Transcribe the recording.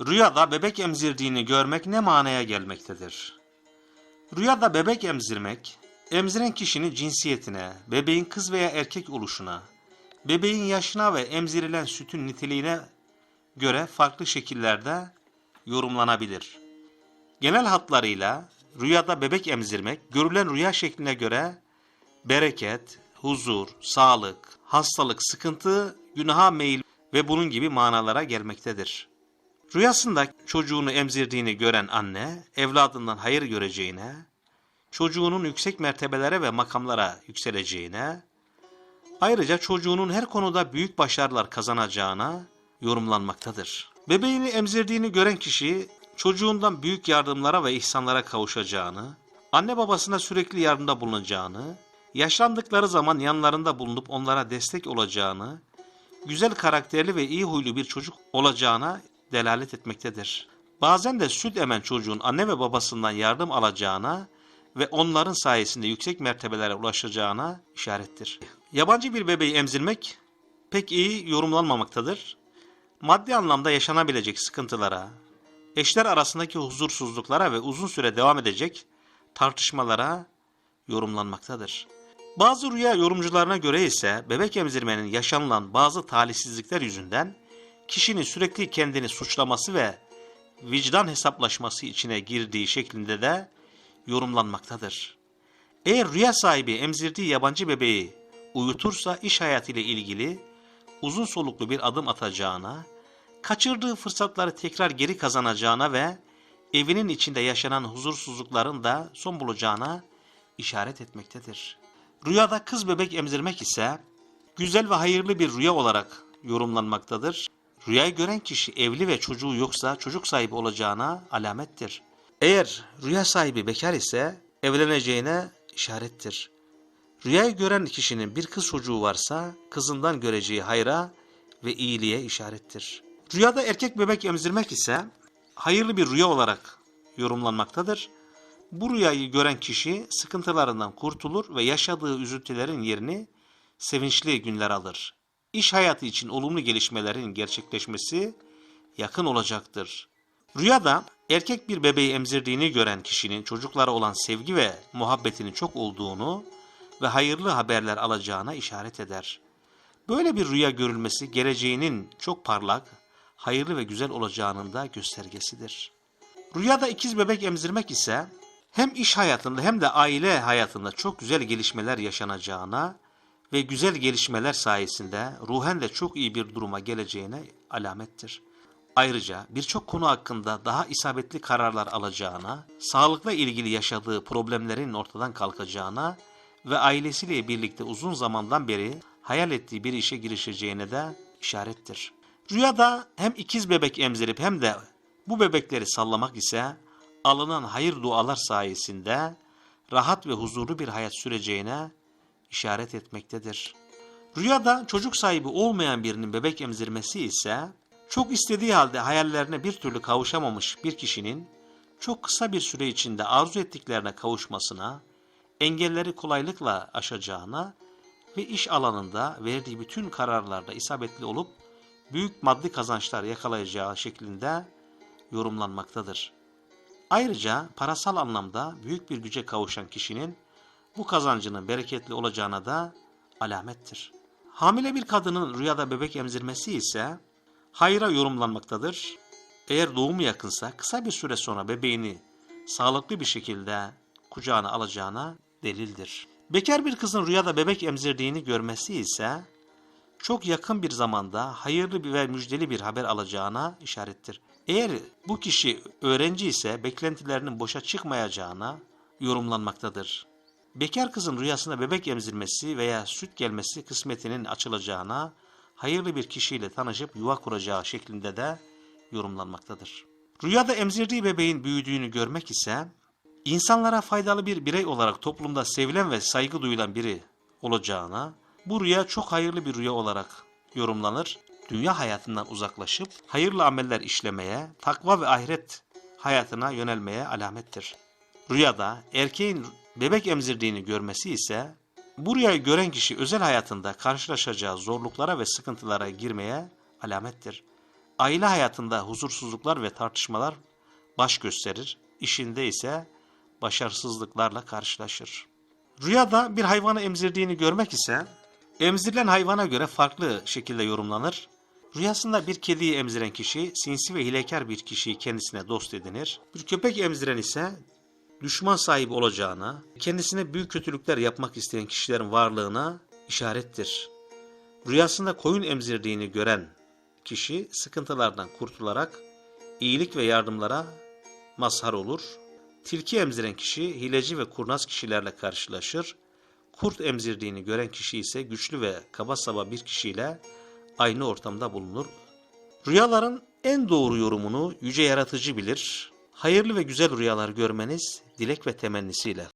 Rüyada bebek emzirdiğini görmek ne manaya gelmektedir? Rüyada bebek emzirmek, emziren kişinin cinsiyetine, bebeğin kız veya erkek oluşuna, bebeğin yaşına ve emzirilen sütün niteliğine göre farklı şekillerde yorumlanabilir. Genel hatlarıyla rüyada bebek emzirmek, görülen rüya şekline göre bereket, huzur, sağlık, hastalık, sıkıntı, günaha meyil ve bunun gibi manalara gelmektedir. Rüyasında çocuğunu emzirdiğini gören anne, evladından hayır göreceğine, çocuğunun yüksek mertebelere ve makamlara yükseleceğine, ayrıca çocuğunun her konuda büyük başarılar kazanacağına yorumlanmaktadır. Bebeğini emzirdiğini gören kişi, çocuğundan büyük yardımlara ve ihsanlara kavuşacağını, anne babasına sürekli yardımda bulunacağını, yaşlandıkları zaman yanlarında bulunup onlara destek olacağını, güzel karakterli ve iyi huylu bir çocuk olacağına delalet etmektedir. Bazen de süt emen çocuğun anne ve babasından yardım alacağına ve onların sayesinde yüksek mertebelere ulaşacağına işarettir. Yabancı bir bebeği emzirmek pek iyi yorumlanmamaktadır. Maddi anlamda yaşanabilecek sıkıntılara, eşler arasındaki huzursuzluklara ve uzun süre devam edecek tartışmalara yorumlanmaktadır. Bazı rüya yorumcularına göre ise bebek emzirmenin yaşanılan bazı talihsizlikler yüzünden kişinin sürekli kendini suçlaması ve vicdan hesaplaşması içine girdiği şeklinde de yorumlanmaktadır. Eğer rüya sahibi emzirdiği yabancı bebeği uyutursa iş hayatıyla ilgili uzun soluklu bir adım atacağına, kaçırdığı fırsatları tekrar geri kazanacağına ve evinin içinde yaşanan huzursuzlukların da son bulacağına işaret etmektedir. Rüyada kız bebek emzirmek ise güzel ve hayırlı bir rüya olarak yorumlanmaktadır. Rüyayı gören kişi evli ve çocuğu yoksa çocuk sahibi olacağına alamettir. Eğer rüya sahibi bekar ise evleneceğine işarettir. Rüyayı gören kişinin bir kız çocuğu varsa kızından göreceği hayra ve iyiliğe işarettir. Rüyada erkek bebek emzirmek ise hayırlı bir rüya olarak yorumlanmaktadır. Bu rüyayı gören kişi sıkıntılarından kurtulur ve yaşadığı üzüntülerin yerini sevinçli günler alır. İş hayatı için olumlu gelişmelerin gerçekleşmesi yakın olacaktır. Rüyada erkek bir bebeği emzirdiğini gören kişinin çocuklara olan sevgi ve muhabbetinin çok olduğunu ve hayırlı haberler alacağına işaret eder. Böyle bir rüya görülmesi geleceğinin çok parlak, hayırlı ve güzel olacağının da göstergesidir. Rüyada ikiz bebek emzirmek ise hem iş hayatında hem de aile hayatında çok güzel gelişmeler yaşanacağına ve güzel gelişmeler sayesinde ruhen de çok iyi bir duruma geleceğine alamettir. Ayrıca birçok konu hakkında daha isabetli kararlar alacağına, sağlıkla ilgili yaşadığı problemlerin ortadan kalkacağına ve ailesiyle birlikte uzun zamandan beri hayal ettiği bir işe girişeceğine de işarettir. Rüyada hem ikiz bebek emzirip hem de bu bebekleri sallamak ise alınan hayır dualar sayesinde rahat ve huzurlu bir hayat süreceğine işaret etmektedir. Rüyada çocuk sahibi olmayan birinin bebek emzirmesi ise çok istediği halde hayallerine bir türlü kavuşamamış bir kişinin çok kısa bir süre içinde arzu ettiklerine kavuşmasına, engelleri kolaylıkla aşacağına ve iş alanında verdiği bütün kararlarda isabetli olup büyük maddi kazançlar yakalayacağı şeklinde yorumlanmaktadır. Ayrıca parasal anlamda büyük bir güce kavuşan kişinin bu kazancının bereketli olacağına da alamettir. Hamile bir kadının rüyada bebek emzirmesi ise hayra yorumlanmaktadır. Eğer doğumu yakınsa kısa bir süre sonra bebeğini sağlıklı bir şekilde kucağına alacağına delildir. Bekar bir kızın rüyada bebek emzirdiğini görmesi ise çok yakın bir zamanda hayırlı ve müjdeli bir haber alacağına işarettir. Eğer bu kişi öğrenci ise beklentilerinin boşa çıkmayacağına yorumlanmaktadır. Bekar kızın rüyasında bebek emzirmesi veya süt gelmesi kısmetinin açılacağına, hayırlı bir kişiyle tanışıp yuva kuracağı şeklinde de yorumlanmaktadır. Rüyada emzirdiği bebeğin büyüdüğünü görmek ise, insanlara faydalı bir birey olarak toplumda sevilen ve saygı duyulan biri olacağına, bu rüya çok hayırlı bir rüya olarak yorumlanır. Dünya hayatından uzaklaşıp hayırlı ameller işlemeye, takva ve ahiret hayatına yönelmeye alamettir. Rüyada erkeğin bebek emzirdiğini görmesi ise bu gören kişi özel hayatında karşılaşacağı zorluklara ve sıkıntılara girmeye alamettir. aile hayatında huzursuzluklar ve tartışmalar baş gösterir. İşinde ise başarısızlıklarla karşılaşır. Rüyada bir hayvanı emzirdiğini görmek ise emzirilen hayvana göre farklı şekilde yorumlanır. Rüyasında bir kediyi emziren kişi sinsi ve hilekar bir kişiyi kendisine dost edinir. Bir köpek emziren ise düşman sahibi olacağına, kendisine büyük kötülükler yapmak isteyen kişilerin varlığına işarettir. Rüyasında koyun emzirdiğini gören kişi sıkıntılardan kurtularak iyilik ve yardımlara mazhar olur. Tilki emziren kişi hileci ve kurnaz kişilerle karşılaşır. Kurt emzirdiğini gören kişi ise güçlü ve kaba saba bir kişiyle aynı ortamda bulunur. Rüyaların en doğru yorumunu yüce yaratıcı bilir. Hayırlı ve güzel rüyalar görmeniz dilek ve temennisiyle.